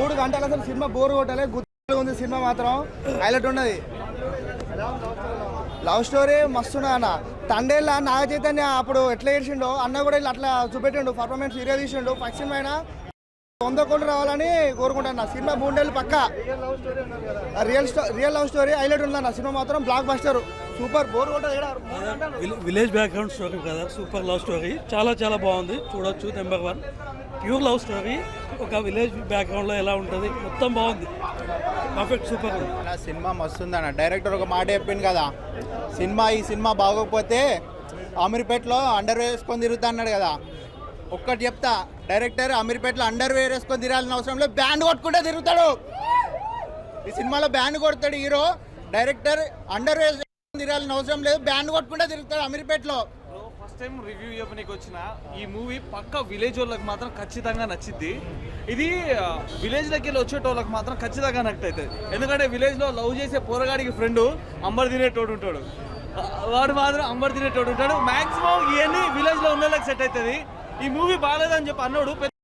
మూడు గంటలు అసలు సినిమా బోర్ కొట్టాలి గుర్తు ఉంది సినిమా మాత్రం. హైలైట్ ఉన్నది. లవ్ స్టోరీ మస్తు అన్న. తండేళ్ళ నాగ చైతన్య అప్పుడు ఎట్లా ఏడ్చిండో అన్న కూడా ఇలా అట్లా చూపెట్టిండు పర్ఫార్మెన్స్ ఇరే తీసిండు. ఫస్ట్ సినిమా అయినా వంద కోట్లు రావాలని కోరుకుంటాను సినిమా మూడేళ్ళు పక్క. Real real love story highlight ఉందన్న సినిమా మాత్రం బ్లాక్ బస్టర్ సూపర్ బోర్ కొట్టదు విలేజ్ బ్యాక్గ్రౌండ్ స్టోరీ కదా సూపర్ లవ్ స్టోరీ. చాలా చాలా బాగుంది. చూడొచ్చు number one. Pure love story ఒక విలేజ్ బ్యాక్గ్రౌండ్లో ఎలా ఉంటుంది? మొత్తం బాగుంది. పర్ఫెక్ట్ సూపర్ ఉంది. సినిమా సినిమా మస్తుందన్న. డైరెక్టర్ ఒక మాట చెప్పింది కదా. సినిమా ఈ సినిమా బాగోకపోతే అమీర్పేటలో అండర్ వేసుకొని తిరుగుతా అన్నాడు కదా. ఒక్కటి చెప్తా. డైరెక్టర్ అమీర్పేటలో అండర్ వేర్ వేసుకొని తిరాల్సిన అవసరం లేదు. బ్యాండ్ కొట్టుకుంటే తిరుగుతాడు. ఈ సినిమాలో బ్యాండ్ కొడతాడు హీరో. డైరెక్టర్ అండర్ వేర్ వేసుకొని తిరాల్సిన అవసరం లేదు. బ్యాండ్ కొట్టుకుంటే తిరుగుతాడు అమీర్పేటలో. ఫస్ట్ టైం రివ్యూ చెప్పనీకి వచ్చిన ఈ మూవీ పక్క విలేజ్ వాళ్ళకి మాత్రం ఖచ్చితంగా నచ్చిద్ది. ఇది విలేజ్లోకి వెళ్ళి వచ్చేటోళ్ళకి మాత్రం ఖచ్చితంగా నక్ట్ అవుతుంది ఎందుకంటే విలేజ్లో లవ్ చేసే పోరగాడికి ఫ్రెండ్ అంబర్ తినేటోడు ఉంటాడు. వాడు మాత్రం అంబర్ తినేటోడు ఉంటాడు. మాక్సిమం ఇవన్నీ విలేజ్లో ఉన్న వాళ్ళకి సెట్ అవుతుంది. ఈ మూవీ బాగాలేదని చెప్పి అన్నాడు పెద్ద